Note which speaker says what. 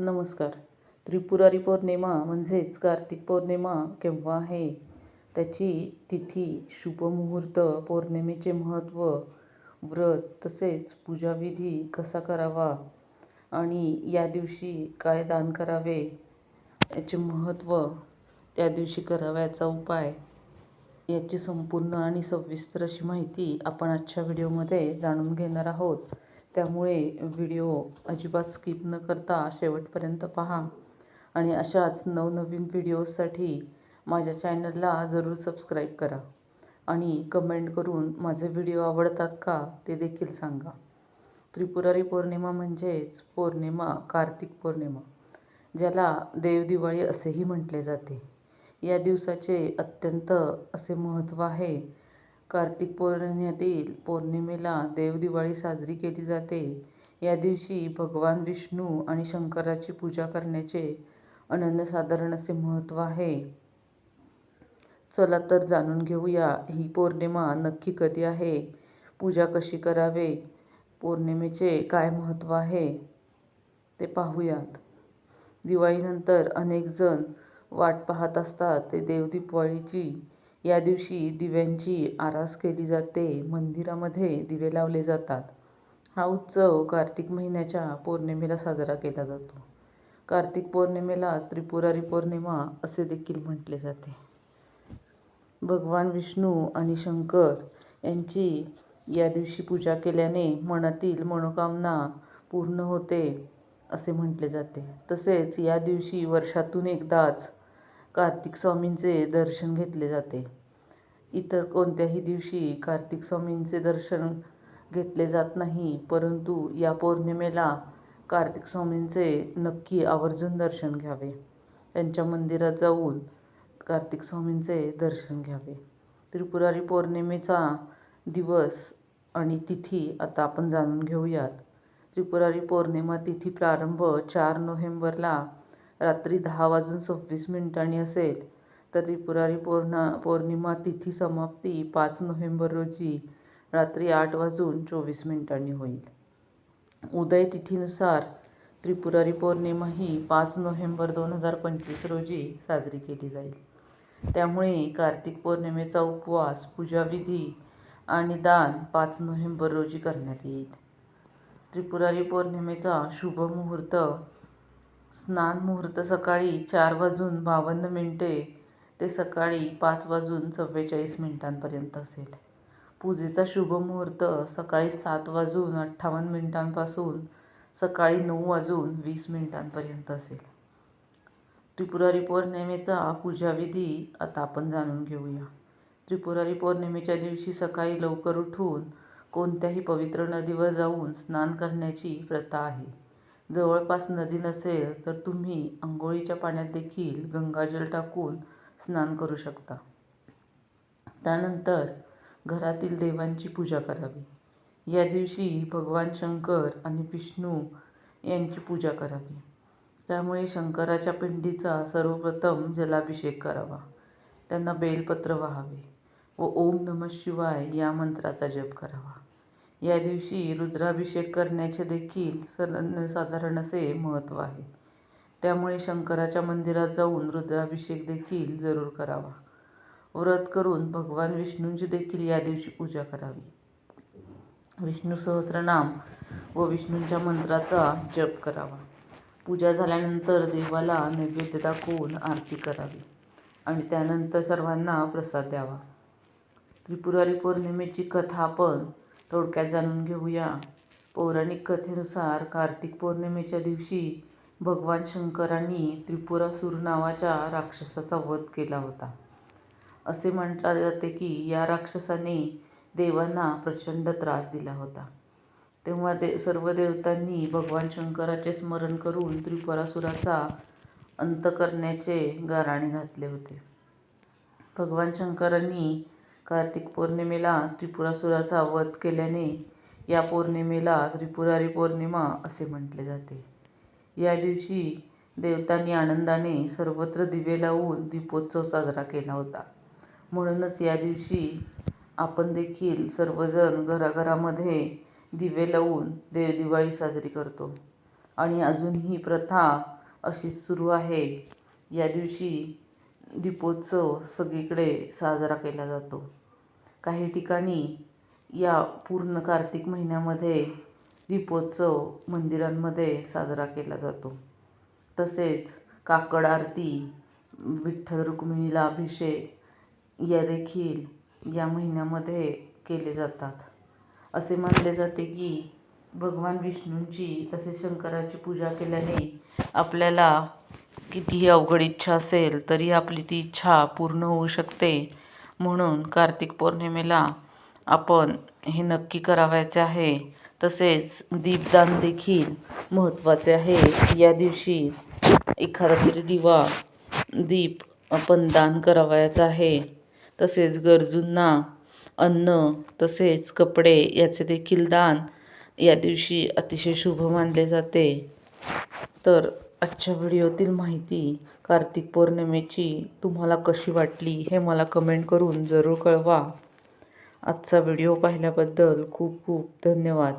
Speaker 1: नमस्कार. त्रिपुरारी पौर्णिमा म्हणजेच कार्तिक पौर्णिमा केव्हा आहे? त्याची तिथी शुभमुहूर्त पौर्णिमेचे महत्त्व व्रत तसेच पूजाविधी कसा करावा आणि या दिवशी काय दान करावे याचे महत्त्व त्या दिवशी करावयाचा उपाय याची संपूर्ण आणि सविस्तर अशी माहिती आपण आजच्या व्हिडिओमध्ये जाणून घेणार आहोत. त्यामुळे व्हिडिओ अजिबात स्किप न करता शेवटपर्यंत पहा. आणि अशाच नवनवीन व्हिडिओजसाठी माझ्या चॅनलला जरूर सबस्क्राईब करा. आणि कमेंट करून माझे व्हिडिओ आवडतात का ते देखील सांगा. त्रिपुरारी पौर्णिमा म्हणजेच पौर्णिमा कार्तिक पौर्णिमा ज्याला देवदिवाळी असेही म्हटले जाते. या दिवसाचे अत्यंत असे महत्त्व आहे कार्तिक पौर्णिमेतील पौर्णिमेला देवदिवाळी साजरी केली जाते. या दिवशी भगवान विष्णू आणि शंकराची पूजा करण्याचे अनन्यसाधारण असे महत्त्व आहे. चला तर जाणून घेऊया ही पौर्णिमा नक्की कधी आहे? पूजा कशी करावे? पौर्णिमेचे काय महत्त्व आहे? ते पाहूयात. दिवाळीनंतर अनेक जण वाट पाहत असतात. ते देवदीपवाळीची या दिवशी दिव्यांची आरास केली जाते मंदिरामध्ये दिवे लावले जातात. हा उत्सव कार्तिक महिन्याच्या पौर्णिमेला साजरा केला जातो. कार्तिक पौर्णिमेलाच त्रिपुरारी पौर्णिमा असे देखील म्हटले जाते. भगवान विष्णू आणि शंकर यांची या दिवशी पूजा केल्याने मनातील मनोकामना पूर्ण होते असे म्हटले जाते. तसेच या दिवशी वर्षातून एकदाच कार्तिक स्वामींचे दर्शन घेतले जाते. इतर कोणत्याही दिवशी कार्तिक स्वामींचे दर्शन घेतले जात नाही परंतु या पौर्णिमेला कार्तिक स्वामींचे नक्की आवर्जून दर्शन घ्यावे. त्यांच्या मंदिरात जाऊन कार्तिक स्वामींचे दर्शन घ्यावे. त्रिपुरारी पौर्णिमेचा दिवस आणि तिथी आता आपण जाणून घेऊयात. त्रिपुरारी पौर्णिमा तिथी प्रारंभ चार नोव्हेंबरला रात्री दहा वाजून सव्वीस मिनिटांनी असेल तर त्रिपुरारी पौर्णा पौर्णिमा तिथी समाप्ती पाच नोव्हेंबर रोजी रात्री आठ वाजून चोवीस मिनिटांनी होईल. उदय तिथीनुसार त्रिपुरारी पौर्णिमा ही पाच नोव्हेंबर दोन हजार पंचवीस रोजी साजरी केली जाईल. त्यामुळे कार्तिक पौर्णिमेचा उपवास पूजाविधी आणि दान पाच नोव्हेंबर रोजी करण्यात येईल. त्रिपुरारी पौर्णिमेचा शुभ मुहूर्त स्नान मुहूर्त सकाळी चार वाजून बावन्न मिनिटे ते सकाळी पाच वाजून चव्वेचाळीस मिनिटांपर्यंत असेल. पूजेचा शुभ मुहूर्त सकाळी सात वाजून अठ्ठावन्न मिनिटांपासून सकाळी नऊ वाजून वीस मिनिटांपर्यंत असेल. त्रिपुरारी पौर्णिमेचा पूजाविधी आता आपण जाणून घेऊया. त्रिपुरारी पौर्णिमेच्या दिवशी सकाळी लवकर उठून कोणत्याही पवित्र नदीवर जाऊन स्नान करण्याची प्रथा आहे. जवळपास नदी नसेल तर तुम्ही आंघोळीच्या पाण्यात देखील गंगाजल टाकून स्नान करू शकता. त्यानंतर घरातील देवांची पूजा करावी. या दिवशी भगवान शंकर आणि विष्णू यांची पूजा करावी. त्यामुळे शंकराच्या पिंडीचा सर्वप्रथम जलाभिषेक करावा. त्यांना बेलपत्र वाहावे व ओम नमः शिवाय या मंत्राचा जप करावा. या दिवशी रुद्राभिषेक करण्याचे देखील सर्वसाधारण असे महत्त्व आहे. त्यामुळे शंकराच्या मंदिरात जाऊन रुद्राभिषेक देखील जरूर करावा. व्रत करून भगवान विष्णूंची देखील या दिवशी पूजा करावी. विष्णू सहस्रनाम व विष्णूंच्या मंत्राचा जप करावा. पूजा झाल्यानंतर देवाला नैवेद्य दाखवून आरती करावी आणि त्यानंतर सर्वांना प्रसाद द्यावा. त्रिपुरारी पौर्णिमेची कथा आपण थोडक्यात जाणून घेऊया. पौराणिक कथेनुसार कार्तिक पौर्णिमेच्या दिवशी भगवान शंकरांनी त्रिपुरासूर नावाच्या राक्षसाचा वध केला होता. असे म्हटले जाते की या राक्षसाने देवांना प्रचंड त्रास दिला होता. तेव्हा दे सर्व देवतांनी भगवान शंकराचे स्मरण करून त्रिपुरासुराचा अंत करण्याचे गाराणे घातले होते. भगवान शंकरांनी कार्तिक पौर्णिमेला त्रिपुरासुराचा वध केल्याने या पौर्णिमेला त्रिपुरारी पौर्णिमा असे म्हटले जाते. या दिवशी देवतांनी आनंदाने सर्वत्र दिवे लावून दीपोत्सव साजरा केला होता. म्हणूनच या दिवशी आपण देखील सर्वजण घराघरामध्ये दिवे लावून देवदिवाळी साजरी करतो. आणि अजून ही प्रथा अशीच सुरू आहे. या दिवशी दीपोत्सव सगळीकडे साजरा केला जातो. काही ठिकाणी या पूर्ण कार्तिक महिन्यामध्ये दीपोत्सव मंदिरांमध्ये साजरा केला जातो. तसेच काकड आरती विठ्ठल रुक्मिणीला अभिषेक या देखील या महिन्यामध्ये केले जातात. असे मानले जाते की भगवान विष्णूंची तसेच शंकराची पूजा केल्याने आपल्याला कितीही अवघड इच्छा असेल तरी आपली ती इच्छा पूर्ण होऊ शकते. म्हणून कार्तिक पौर्णिमेला आपण हे नक्की करावयाचे आहे. तसेच दीपदान देखील महत्त्वाचे आहे. या दिवशी एखादा तरी दिवा दीप आपण दान करावयाचा आहे. तसेच गरजूंना अन्न तसेच कपडे याचे देखील दान या दिवशी अतिशय शुभ मानले जाते. तर आजच्या व्हिडिओतील माहिती कार्तिक पौर्णिमेची तुम्हाला कशी वाटली हे मला कमेंट करून जरूर कळवा. आजचा व्हिडिओ पाहिल्याबद्दल खूप खूप धन्यवाद.